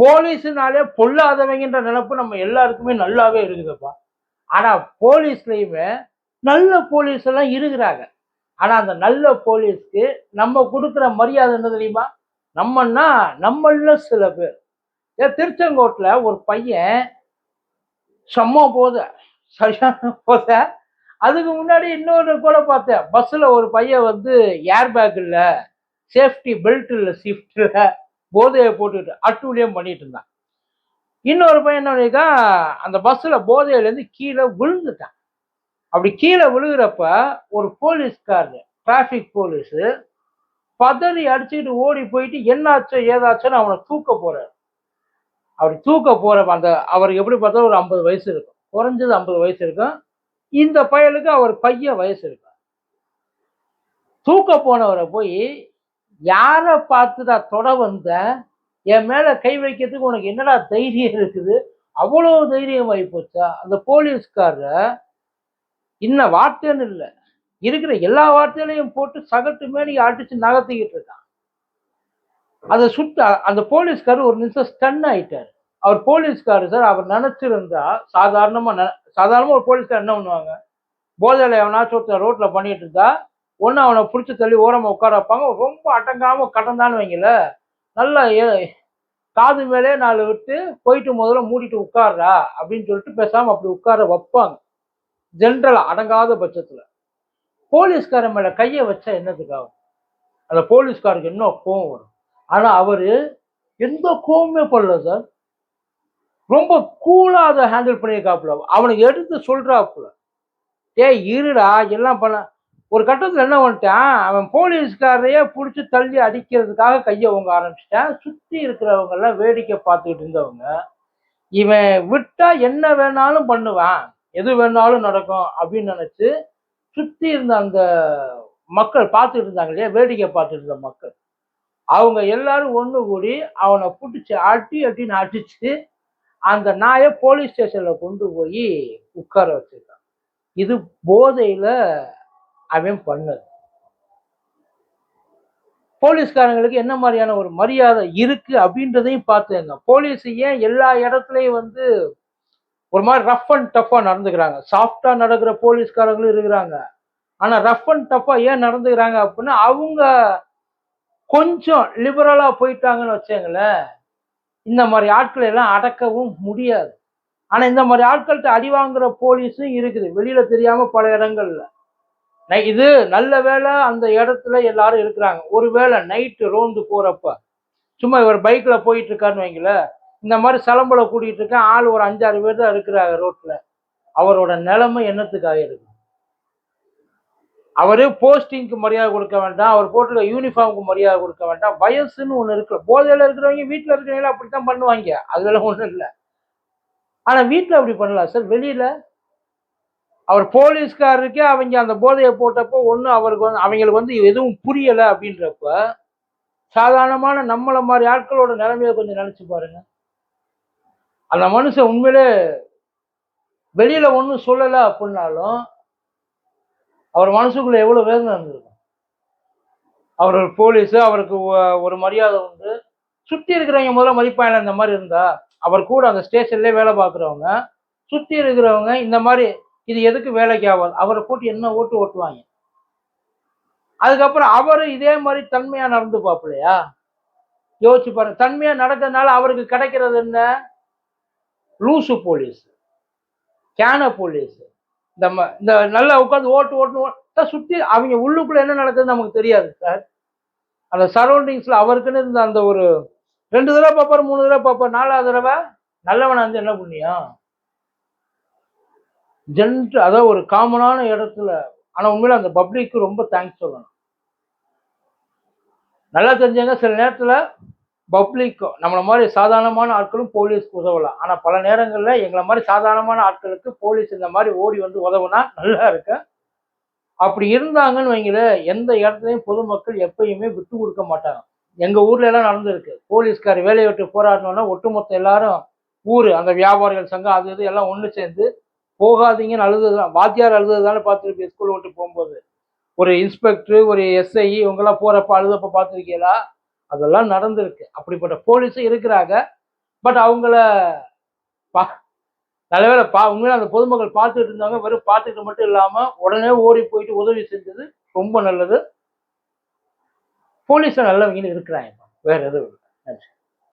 போலீஸுனாலே பொல்லாதவங்கன்ற நினப்பு நம்ம எல்லாருக்குமே நல்லாவே இருக்குதுப்பா. ஆனால் போலீஸ்லையுமே நல்ல போலீஸ் எல்லாம் இருக்கிறாங்க. ஆனால் அந்த நல்ல போலீஸ்க்கு நம்ம கொடுக்குற மரியாதை என்ன தெரியுமா? நம்மன்னா நம்மள சில பேர். ஏன் திருச்செங்கோட்டில் ஒரு பையன் செம்ம போத சரியான போத. அதுக்கு முன்னாடி இன்னொரு கூட பார்த்தேன். பஸ்ஸில் ஒரு பையன் வந்து ஏர் பேக் இல்லை சேஃப்டி பெல்ட் இல்லை ஷிஃப்டில் போதையை போட்டுக்கிட்டு அட்டூழியம் பண்ணிட்டு இருந்தான். இன்னொரு பையன் என்ன பண்ணியிருக்கான் அந்த பஸ்ஸில் போதையிலேருந்து கீழே விழுந்துட்டான். அப்படி கீழே விழுகிறப்ப ஒரு போலீஸ்காரர் டிராஃபிக் போலீஸு பதறி அடிச்சுக்கிட்டு ஓடி போயிட்டு என்னாச்சோ ஏதாச்சோன்னு அவனை தூக்க போறாரு. அவர் தூக்க போற அந்த அவருக்கு எப்படி பார்த்தா ஒரு ஐம்பது வயசு இருக்கும். குறைஞ்சது ஐம்பது வயசு இருக்கும். இந்த பயலுக்கு அவர் பையன் வயசு இருக்கும். தூக்க போனவரை போய் யாரை பார்த்துடா தொட வந்த? என் மேலே கை வைக்கிறதுக்கு உனக்கு என்னடா தைரியம் இருக்குது? அவ்வளோ தைரியம் ஆகி போச்சா? அந்த போலீஸ்காரரை இன்ன வார்த்தைன்னு இல்லை. இருக்கிற எல்லா வார்த்தைகளையும் போட்டு சகட்டு மேலே அடிச்சு நகர்த்திக்கிட்டு இருக்கான். அதை சுத்த அந்த போலீஸ்காரர் ஒரு நிமிஷம் ஸ்டன் ஆயிட்டார். அவர் போலீஸ்காரர் சார் அவர் நினச்சிருந்தா சாதாரணமாக ந சாதாரணமாக ஒரு போலீஸ்கார் என்ன பண்ணுவாங்க? போதையில் எவனாச்சும் ஒருத்தர் ரோட்டில் பண்ணிட்டு இருந்தா ஒன்று அவனை பிடிச்சி தள்ளி ஓரமா உட்கார வைப்பாங்க. ரொம்ப அடங்காமல் கடந்தான்னு வைங்கள நல்லா ஏ- காது மேலே நாலு விட்டு போயிட்டு முதல்ல மூடிட்டு உட்கார்றா அப்படின்னு சொல்லிட்டு பேசாமல் அப்படி உட்கார வைப்பாங்க. ஜென்ரலாக அடங்காத பட்சத்தில். போலீஸ்காரன் மேலே கையை வச்சா என்னத்துக்காகும் அந்த போலீஸ்காருக்கு இன்னும் கோவம் வரும்? ஆனால் அவர் எந்த கோவமே படல சார். ரொம்ப கூலாக அதை ஹேண்டில் பண்ணியிருக்காப்புல. அவனுக்கு எடுத்து சொல்கிறாப்புல ஏய் இருடா எல்லாம் பண்ண ஒரு கட்டத்தில் என்ன பண்ணிட்டான்? அவன் போலீஸ்காரையே பிடிச்சி தள்ளி அடிக்கிறதுக்காக கையை ஓங்க ஆரம்பிச்சிட்டான். சுற்றி இருக்கிறவங்க எல்லாம் வேடிக்கை பார்த்துக்கிட்டு இருந்தவங்க இவன் விட்டா என்ன வேணாலும் பண்ணுவான். எது வேணாலும் நடக்கும் அப்படின்னு நினச்சி சுற்றி இருந்த அந்த மக்கள் பார்த்துட்டு இருந்தாங்க இல்லையா? வேடிக்கை பார்த்துட்டு இருந்த மக்கள். அவங்க எல்லாரும் ஒன்று கூடி அவனை பிடிச்சி அட்டி அட்டின்னு அடிச்சு அந்த நாயை போலீஸ் ஸ்டேஷனில் கொண்டு போய் உட்கார வச்சிருக்கான் இது போதையில் அவன் பண்ணது. போலீஸ்காரங்களுக்கு என்ன மாதிரியான ஒரு மரியாதை இருக்கு அப்படின்றதையும் பார்த்துங்க போலீஸ் ஏன் எல்லா இடத்துலையும் வந்து ஒரு மாதிரி ரஃப் அண்ட் டஃப்பா நடந்துக்கிறாங்க. சாஃப்டா நடக்கிற போலீஸ்காரங்களும் இருக்கிறாங்க. ஆனா ரஃப் அண்ட் டஃப்பா ஏன் நடந்துக்கிறாங்க அப்படின்னா அவங்க கொஞ்சம் லிபரலா போயிட்டாங்கன்னு வச்சுங்களேன் இந்த மாதிரி ஆட்களை எல்லாம் அடக்கவும் முடியாது. ஆனா இந்த மாதிரி ஆட்கள்கிட்ட அடி வாங்குற போலீஸும் இருக்குது. வெளியில தெரியாம பல இடங்கள்ல. இது நல்ல வேளை அந்த இடத்துல எல்லாரும் இருக்கிறாங்க. ஒருவேளை நைட்டு ரோந்து போகிறப்ப சும்மா இவர் பைக்கில் போயிட்டு இருக்காருன்னு வைங்கள இந்த மாதிரி சலம்பலை கூட்டிகிட்டு இருக்கேன் ஆள் ஒரு அஞ்சாறு பேர் தான் இருக்கிறாங்க ரோட்டில் அவரோட நிலைமை என்னத்துக்காக இருக்கு? அவரு போஸ்டிங்க்கு மரியாதை கொடுக்க வேண்டாம் அவர் போட்டுள்ள யூனிஃபார்முக்கு மரியாதை கொடுக்க வேண்டாம் வயசுன்னு ஒன்று இருக்கு போதையில் இருக்கிறவங்க வீட்டில் இருக்கிறவங்க அப்படித்தான் பண்ணுவாங்க. அதுல ஒன்றும் இல்லை. ஆனால் வீட்டில் அப்படி பண்ணலாம். சார் வெளியில் அவர் போலீஸ்காரருக்கே அவங்க அந்த போதையை போட்டப்போ ஒன்று அவருக்கு வந்து அவங்களுக்கு வந்து எதுவும் புரியலை அப்படின்றப்ப சாதாரணமான நம்மளை மாதிரி ஆட்களோட நிலைமையை கொஞ்சம் நினச்சி பாருங்க. அந்த மனுஷன் உண்மையிலே வெளியில் ஒன்றும் சொல்லலை அப்படின்னாலும் அவர் மனசுக்குள்ளே எவ்வளோ வேதனை இருந்திருக்கும். அவர் ஒரு போலீஸ் அவருக்கு ஒரு மரியாதை உண்டு. சுற்றி இருக்கிறவங்க முதல்ல மதிப்பாயில் இந்த மாதிரி இருந்தா அவர் கூட அந்த ஸ்டேஷன்லேயே வேலை பார்க்குறவங்க சுற்றி இருக்கிறவங்க இந்த மாதிரி இது எதுக்கு வேலைக்கு ஆகாது? அவரை போட்டு என்ன ஓட்டு ஓட்டுவாங்க? அதுக்கப்புறம் அவர் இதே மாதிரி தன்மையா நடந்து பார்ப்பலையா? யோசிச்சு பாருங்க. தன்மையா நடக்கிறதுனால அவருக்கு கிடைக்கிறது என்ன? லூசு போலீஸ். கேன போலீஸ். இந்த ம- இந்த நல்லா உட்காந்து ஓட்டு ஓட்டுன்னு சுத்தி அவங்க உள்ளுக்குள்ள என்ன நடக்குதுன்னு நமக்கு தெரியாது சார் அந்த சரௌண்டிங்ஸ்ல அவருக்குன்னு இருந்த அந்த ஒரு ரெண்டு தடவை பார்ப்பாரு மூணு தடவை பார்ப்பாரு நாலாவது தடவை? நல்லவனை வந்து என்ன புண்ணியம்? ஜென்ட் அதாவது ஒரு காமனான இடத்துல ஆனால் உண்மையில அந்த பப்ளிக்கு ரொம்ப தேங்க்ஸ் சொல்லணும். நல்லா தெரிஞ்சவங்க சில நேரத்துல பப்ளிக்கும் நம்மளை மாதிரி சாதாரணமான ஆட்களும் போலீஸ்க்கு உதவலாம். ஆனால் பல நேரங்களில் எங்களை மாதிரி சாதாரணமான ஆட்களுக்கு போலீஸ் இந்த மாதிரி ஓடி வந்து உதவுனா நல்லா இருக்கு. அப்படி இருந்தாங்கன்னு வைங்களேன் எந்த இடத்துலையும் பொதுமக்கள் எப்பயுமே விட்டு கொடுக்க மாட்டாங்க. எங்கள் ஊர்ல எல்லாம் நடந்திருக்கு. போலீஸ்கார் வேலையை விட்டு போராடணும்னா ஒட்டுமொத்த எல்லாரும் ஊர் அந்த வியாபாரிகள் சங்கம் அது இது எல்லாம் ஒன்று சேர்ந்து போகாதீங்கன்னு அழுதுதான் வாத்தியார் அழுதுதானே பார்த்துருப்பீங்க ஸ்கூல் விட்டு போகும்போது. ஒரு இன்ஸ்பெக்டர் ஒரு எஸ்ஐ இவங்கெல்லாம் போகிறப்ப அழுதப்ப பார்த்துருக்கீங்களா? அதெல்லாம் நடந்திருக்கு. அப்படிப்பட்ட போலீஸும் இருக்கிறாங்க. பட் அவங்கள பா நல்லவேளை பா உண்மையில அந்த பொதுமக்கள் பார்த்துட்டு இருந்தாங்க. வெறும் பார்த்துட்டு மட்டும் இல்லாமல் உடனே ஓடி போயிட்டு உதவி செஞ்சது ரொம்ப நல்லது. போலீஸ்ல நல்லவங்கன்னு இருக்கிறாங்க. வேற எதுவும் இல்லை. நன்றி.